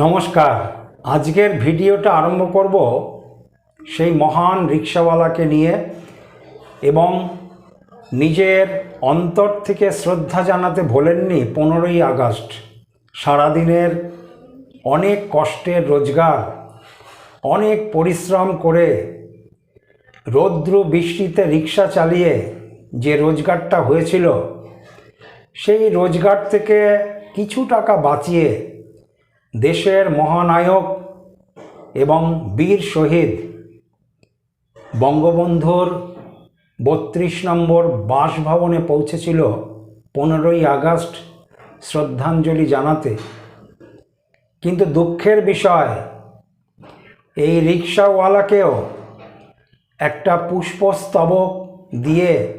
নমস্কার। আজকের ভিডিওটা আরম্ভ করব সেই মহান রিক্সাওয়ালাকে নিয়ে এবং নিজের অন্তর থেকে শ্রদ্ধা জানাতে ভোলেননি পনেরোই আগস্ট। সারাদিনের অনেক কষ্টের রোজগার, অনেক পরিশ্রম করে রৌদ্র বৃষ্টিতে রিক্সা চালিয়ে যে রোজগারটা হয়েছিল, সেই রোজগার থেকে কিছু টাকা বাঁচিয়ে দেশের মহানায়ক এবং বীর শহীদ বঙ্গবন্ধুর বত্রিশ নম্বর বাসভবনে পৌঁছেছিল পনেরোই আগস্ট শ্রদ্ধাঞ্জলি জানাতে। কিন্তু দুঃখের বিষয়, এই রিক্সাওয়ালাকেও একটা পুষ্পস্তবক দিয়ে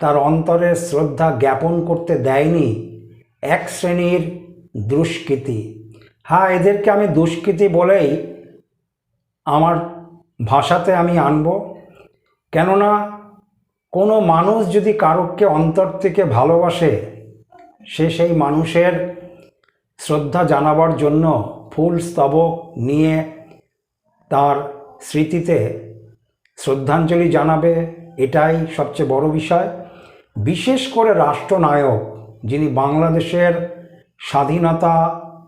তার অন্তরের শ্রদ্ধা জ্ঞাপন করতে দেয়নি এক শ্রেণির দুষ্কৃতী। হ্যাঁ এদেরকে আমি দুষ্কৃতী বলেই আমার ভাষাতে আমি আনব। কেননা কোনো মানুষ যদি কারোকে অন্তর থেকে ভালোবাসে, সে সেই মানুষের শ্রদ্ধা জানাবার জন্য ফুল স্তবক নিয়ে তার স্মৃতিতে শ্রদ্ধাঞ্জলি জানাবে, এটাই সবচেয়ে বড় বিষয়। বিশেষ করে রাষ্ট্রনায়ক যিনি বাংলাদেশের স্বাধীনতা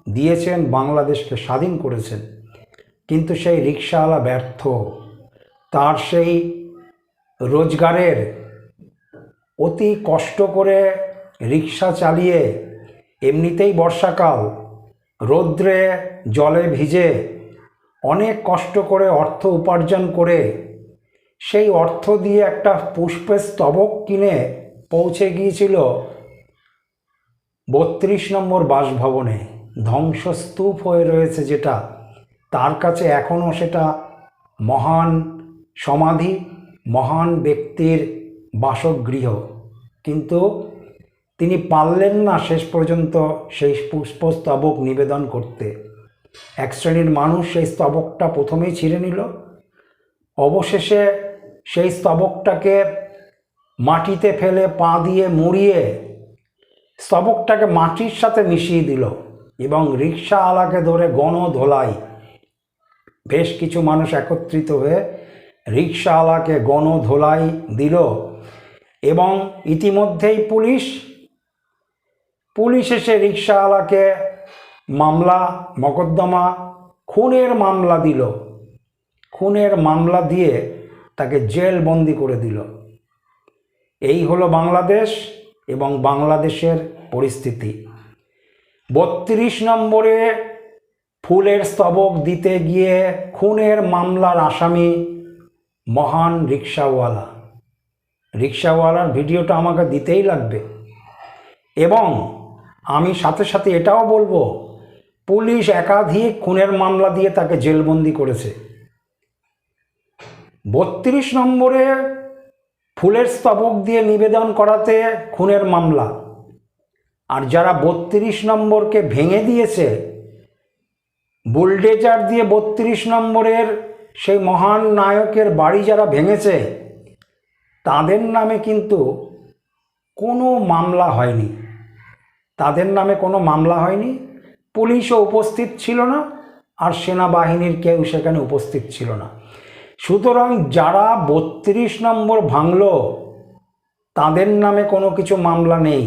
দিয়েছেন, বাংলাদেশকে স্বাধীন করেছেন। কিন্তু সেই রিক্সাওয়ালা ব্যর্থ। তার সেই রোজগারের অতি কষ্ট করে রিক্সা চালিয়ে এমনিতেই বর্ষাকাল, রৌদ্রে জলে ভিজে অনেক কষ্ট করে অর্থ উপার্জন করে সেই অর্থ দিয়ে একটা পুষ্পের স্তবক কিনে পৌঁছে গিয়েছিল বত্রিশ নম্বর বাসভবনে। ধ্বংসস্তূপ হয়ে রয়েছে যেটা। তার কাছে এখনও সেটা মহান সমাধি, মহান ব্যক্তির বাসগৃহ। কিন্তু তিনি পারলেন না শেষ পর্যন্ত সেই পুষ্পস্তবক নিবেদন করতে। এক শ্রেণির মানুষ সেই স্তবকটা প্রথমেই ছিঁড়ে নিল। অবশেষে সেই স্তবকটাকে মাটিতে ফেলে পা দিয়ে মুড়িয়ে স্তবকটাকে মাটির সাথে মিশিয়ে দিল। এবং রিক্সাওয়ালাকে ধরে গণ ধোলাই বেশ কিছু মানুষ একত্রিত হয়ে রিক্সাওয়ালাকে গণ ধোলাই দিল এবং ইতিমধ্যেই পুলিশ পুলিশ এসে রিক্সাওয়ালাকে মামলা, মকদ্দমা, খুনের মামলা দিল। খুনের মামলা দিয়ে তাকে জেল বন্দি করে দিল। এই হলো বাংলাদেশ এবং বাংলাদেশের পরিস্থিতি। বত্রিশ নম্বরে ফুলের স্তবক দিতে গিয়ে খুনের মামলার আসামি মহান রিক্সাওয়ালা। রিক্সাওয়ালার ভিডিওটা আমাকে দিতেই লাগবে। এবং আমি সাথে সাথে এটাও বলব, পুলিশ একাধিক খুনের মামলা দিয়ে তাকে জেলবন্দি করেছে। বত্রিশ নম্বরে ফুলের স্তবক দিয়ে নিবেদন করাতে খুনের মামলা। আর যারা বত্রিশ নম্বরকে ভেঙে দিয়েছে, বুলডেজার দিয়ে বত্রিশ নম্বরের সেই মহান নায়কের বাড়ি যারা ভেঙেছে, তাদের নামে কিন্তু কোনো মামলা হয়নি। তাদের নামে কোনো মামলা হয়নি। পুলিশও উপস্থিত ছিল না আর সেনাবাহিনীর কেউ সেখানে উপস্থিত ছিল না। সুতরাং যারা বত্রিশ নম্বর ভাঙল, তাদের নামে কোনো কিছু মামলা নেই।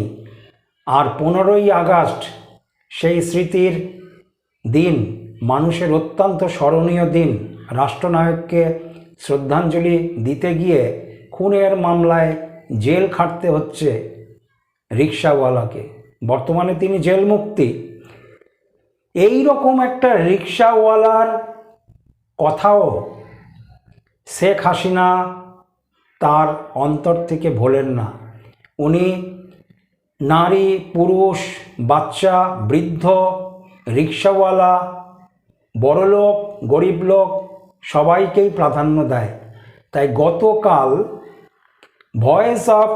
আর পনেরোই আগস্ট সেই স্মৃতির দিন, মানুষের অত্যন্ত স্মরণীয় দিন, রাষ্ট্রনায়ককে শ্রদ্ধাঞ্জলি দিতে গিয়ে খুনের মামলায় জেল খাটতে হচ্ছে রিক্সাওয়ালাকে। বর্তমানে তিনি জেল মুক্তি এই রকম একটা রিক্সাওয়ালার কথাও শেখ হাসিনা তার অন্তর থেকে ভোলেন না। উনি নারী, পুরুষ, বাচ্চা, বৃদ্ধ, রিক্সাওয়ালা, বড়লোক গরিব লোক সবাইকেই প্রাধান্য দেয়। তাই গতকাল voice of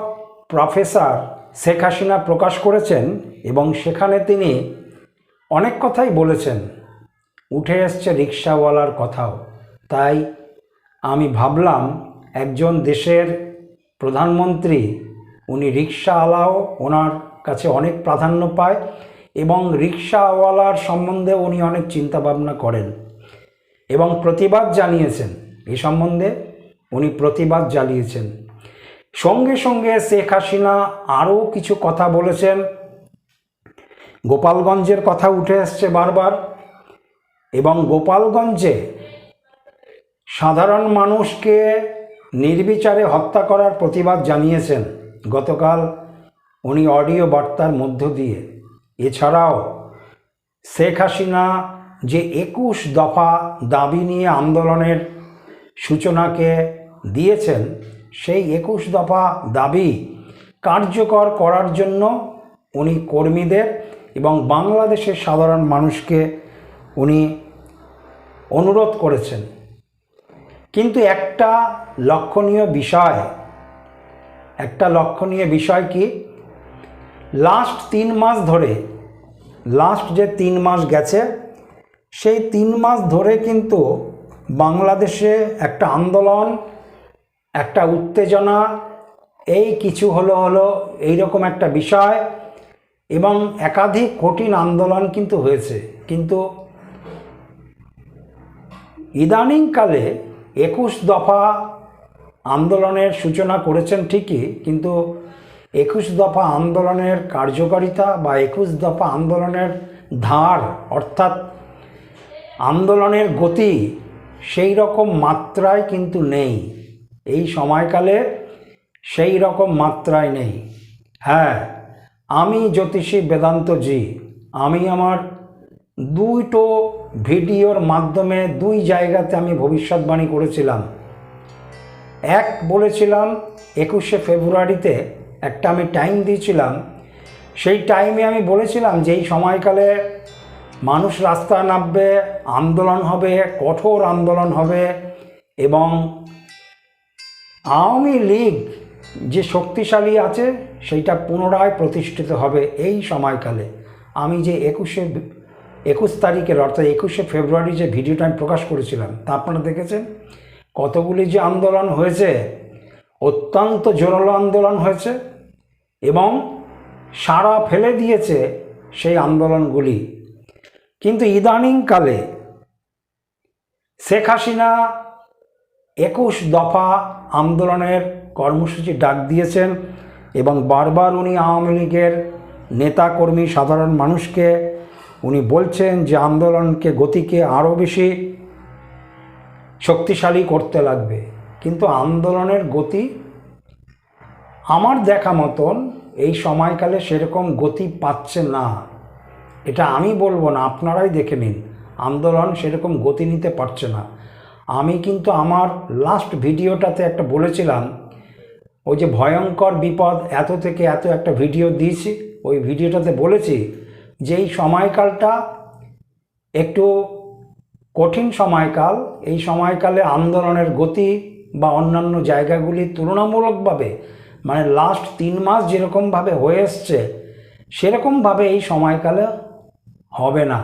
professor Sheikh Hasina প্রকাশ করেছেন এবং সেখানে তিনি অনেক কথাই বলেছেন। উঠে এসছে রিক্সাওয়ালার কথাও। তাই আমি ভাবলাম একজন দেশের প্রধানমন্ত্রী উনি রিক্সাওয়ালাও ওনার কাছে অনেক প্রাধান্য পায় এবং রিক্সাওয়ালার সম্বন্ধে উনি অনেক চিন্তাভাবনা করেন এবং প্রতিবাদ জানিয়েছেন। এ সম্বন্ধে উনি প্রতিবাদ জানিয়েছেন। সঙ্গে সঙ্গে শেখ হাসিনা আরও কিছু কথা বলেছেন। গোপালগঞ্জের কথা উঠে আসছে বারবার এবং গোপালগঞ্জে সাধারণ মানুষকে নির্বিচারে হত্যা করার প্রতিবাদ জানিয়েছেন। গতকাল উনি অডিও বার্তার মধ্য দিয়ে। এছাড়াও শেখ হাসিনা যে একুশ দফা দাবি নিয়ে আন্দোলনের সূচনাকে দিয়েছেন, সেই একুশ দফা দাবি কার্যকর করার জন্য উনি কর্মীদের এবং বাংলাদেশের সাধারণ মানুষকে উনি অনুরোধ করেছেন। কিন্তু একটা লক্ষণীয় বিষয় একটা লক্ষণীয় বিষয় কি? লাস্ট তিন মাস ধরে লাস্ট যে তিন মাস গেছে, সেই তিন মাস ধরে কিন্তু বাংলাদেশে একটা আন্দোলন, একটা উত্তেজনা, এই কিছু হলো হলো এইরকম একটা বিষয় এবং একাধিক কঠিন আন্দোলন কিন্তু হয়েছে। কিন্তু ইদানিংকালে একুশ দফা আন্দোলনের সূচনা করেছেন ঠিকই, কিন্তু একুশ দফা আন্দোলনের কার্যকারিতা বা একুশ দফা আন্দোলনের ধার, অর্থাৎ আন্দোলনের গতি সেই রকম মাত্রায় কিন্তু নেই। এই সময়কালে সেই রকম মাত্রায় নেই। হ্যাঁ আমি জ্যোতিষী বেদান্ত জি, আমি আমার দুটো ভিডিওর মাধ্যমে দুই জায়গাতে আমি ভবিষ্যৎবাণী করেছিলাম। এক বলেছিলাম একুশে ফেব্রুয়ারিতে, একটা আমি টাইম দিয়েছিলাম। সেই টাইমে আমি বলেছিলাম যে এই সময়কালে মানুষ রাস্তায় নামবে, আন্দোলন হবে, কঠোর আন্দোলন হবে এবং আওয়ামী লীগ যে শক্তিশালী আছে, সেইটা পুনরায় প্রতিষ্ঠিত হবে এই সময়কালে। আমি যে একুশে, একুশ তারিখের অর্থাৎ একুশে ফেব্রুয়ারি যে ভিডিওটা আমি প্রকাশ করেছিলাম, তা আপনারা দেখেছেন? কতগুলি যে আন্দোলন হয়েছে, অত্যন্ত জোরালো আন্দোলন হয়েছে এবং সারা ফেলে দিয়েছে সেই আন্দোলনগুলি। কিন্তু ইদানিংকালে শেখ হাসিনা একুশ দফা আন্দোলনের কর্মসূচি ডাক দিয়েছেন এবং বারবার উনি আওয়ামী লীগের নেতাকর্মী, সাধারণ মানুষকে উনি বলছেন যে আন্দোলনকে গতিকে আরও বেশি শক্তিশালী করতে লাগবে। কিন্তু আন্দোলনের গতি আমার দেখা মতন এই সময়কালে সেরকম গতি পাচ্ছে না। এটা আমি বলব না, আপনারাই দেখে নিন। আন্দোলন সেরকম গতি নিতে পারছে না। আমি কিন্তু আমার লাস্ট ভিডিওটাতে একটা বলেছিলাম, ওই যে ভয়ঙ্কর বিপদ, এত থেকে এত একটা ভিডিও দিয়েছি, ওই ভিডিওটাতে বলেছি যে এই সময়কালটা একটু কঠিন সময়কাল, এই সময়কালে আন্দোলনের গতি বা অন্যান্য জায়গাগুলি তুলনামূলকভাবে মানে লাস্ট তিন মাস যেরকমভাবে হয়ে এসছে, সেরকমভাবে এই সময়কালে হবে না।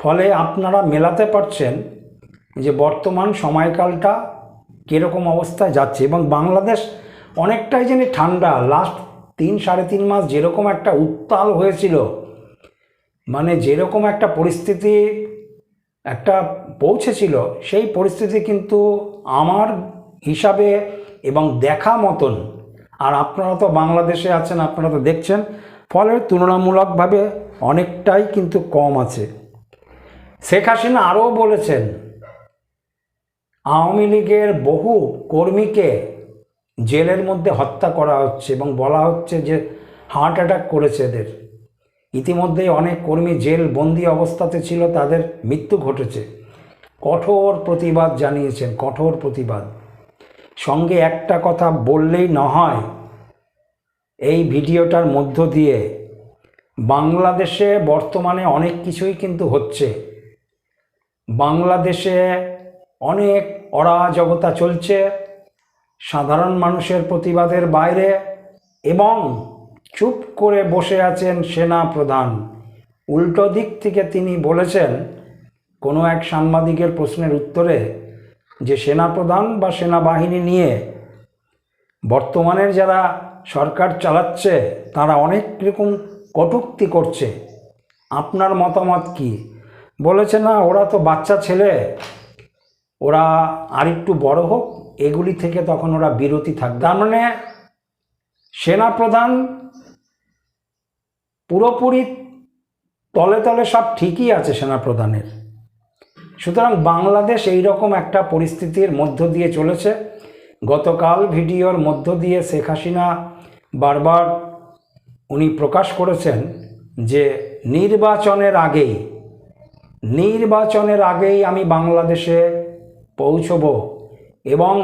ফলে আপনারা মেলাতে পারছেন যে বর্তমান সময়কালটা কীরকম অবস্থায় যাচ্ছে এবং বাংলাদেশ অনেকটাই যেন ঠান্ডা। লাস্ট তিন সাড়ে তিন মাস যেরকম একটা উত্তাল হয়েছিল মানে যেরকম একটা পরিস্থিতি একটা পৌঁছেছিল, সেই পরিস্থিতি কিন্তু আমার হিসাবে এবং দেখা মতন, আর আপনারা তো বাংলাদেশে আছেন, আপনারা তো দেখছেন, ফলে তুলনামূলকভাবে অনেকটাই কিন্তু কম আছে। শেখ হাসিনা আরও বলেছেন, আওয়ামী লীগের বহু কর্মীকে জেলের মধ্যে হত্যা করা হচ্ছে এবং বলা হচ্ছে যে হার্ট অ্যাটাক করেছে এদের। ইতিমধ্যেই অনেক কর্মী জেল বন্দি অবস্থাতে ছিল, তাদের মৃত্যু ঘটেছে। কঠোর প্রতিবাদ জানিয়েছেন, কঠোর প্রতিবাদ। সঙ্গে একটা কথা বললেই না হয়, এই ভিডিওটার মধ্য দিয়ে বাংলাদেশে বর্তমানে অনেক কিছুই কিন্তু হচ্ছে। বাংলাদেশে অনেক অরাজকতা চলছে, সাধারণ মানুষের প্রতিবাদের বাইরে এবং চুপ করে বসে আছেন সেনা প্রধান উল্টো দিক থেকে তিনি বলেছেন, কোনো এক সাংবাদিকের প্রশ্নের উত্তরে যে সেনাপ্রধান বা সেনাবাহিনী নিয়ে বর্তমানের যারা সরকার চালাচ্ছে, তারা অনেক রকম কটূক্তি করছে। আপনার মতামত কি? বলেছে, না, ওরা তো বাচ্চা ছেলে। ওরা আরেকটু বড় হোক, এগুলি থেকে তখন ওরা বিরতি থাকবে তার মানে সেনাপ্রধান পুরোপুরি তলে তলে সব ঠিকই আছে সেনাপ্রধানের। সুতরাং বাংলাদেশ এই রকম একটা পরিস্থিতির মধ্য দিয়ে চলেছে। গতকাল ভিডিওর মধ্য দিয়ে শেখ হাসিনা বারবার উনি প্রকাশ করেছেন যে নির্বাচনের আগেই নির্বাচনের আগেই আমি বাংলাদেশে পৌঁছব এবং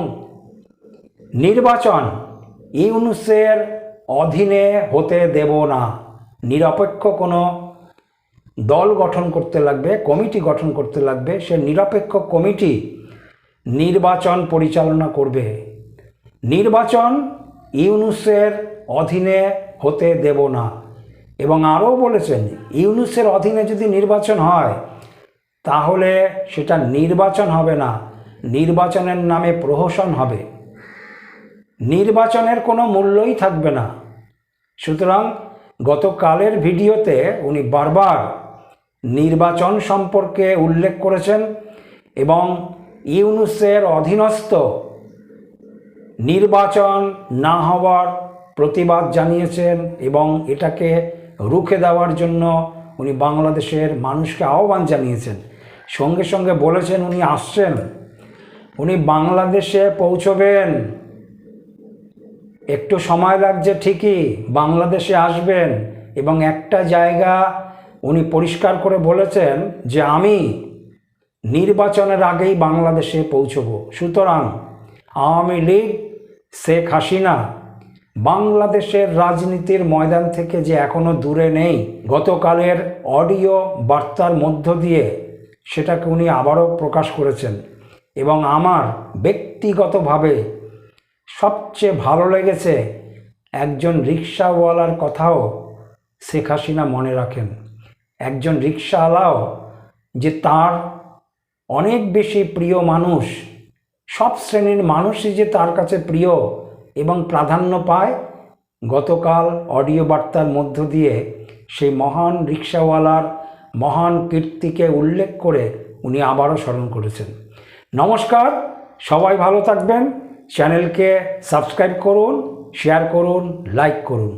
নির্বাচন ইউনুসের অধীনে হতে দেব না। নিরপেক্ষ কোনো দল গঠন করতে লাগবে, কমিটি গঠন করতে লাগবে, সে নিরপেক্ষ কমিটি নির্বাচন পরিচালনা করবে। নির্বাচন ইউনুসের অধীনে হতে দেব না। এবং আরও বলেছেন, ইউনুসের অধীনে যদি নির্বাচন হয়, তাহলে সেটা নির্বাচন হবে না, নির্বাচনের নামে প্রহসন হবে। নির্বাচনের কোনো মূল্যই থাকবে না। সুতরাং গতকালের ভিডিওতে উনি বারবার নির্বাচন সম্পর্কে উল্লেখ করেছেন এবং ইউনুসের অধীনস্থ নির্বাচন না হওয়ার প্রতিবাদ জানিয়েছেন এবং এটাকে রুখে দেওয়ার জন্য উনি বাংলাদেশের মানুষকে আহ্বান জানিয়েছেন। সঙ্গে সঙ্গে বলেছেন উনি আসছেন। উনি বাংলাদেশে পৌঁছবেন। একটু সময় লাগছে ঠিকই, বাংলাদেশে আসবেন এবং একটা জায়গা উনি পরিষ্কার করে বলেছেন যে আমি নির্বাচনের আগেই বাংলাদেশে পৌঁছব। সুতরাং আওয়ামী লীগ, শেখ হাসিনা বাংলাদেশের রাজনীতির ময়দান থেকে যে এখনও দূরে নেই, গতকালের অডিও বার্তার মধ্য দিয়ে সেটাকে উনি আবারও প্রকাশ করেছেন এবং আমার ব্যক্তিগতভাবে সবচেয়ে ভালো লেগেছে একজন রিক্সাওয়ালার কথাও শেখ হাসিনা মনে রাখেন। একজন রিক্সাওয়ালাও যে তার অনেক বেশি প্রিয় মানুষ, সব শ্রেণির মানুষই যে তার কাছে প্রিয় এবং প্রাধান্য পায়, গতকাল অডিও বার্তার মধ্য দিয়ে সেই মহান রিক্সাওয়ালার মহান কীর্তিকে উল্লেখ করে উনি আবারও স্মরণ করেছেন। নমস্কার, সবাই ভালো থাকবেন। চ্যানেলকে সাবস্ক্রাইব করুন শেয়ার করুন লাইক করুন।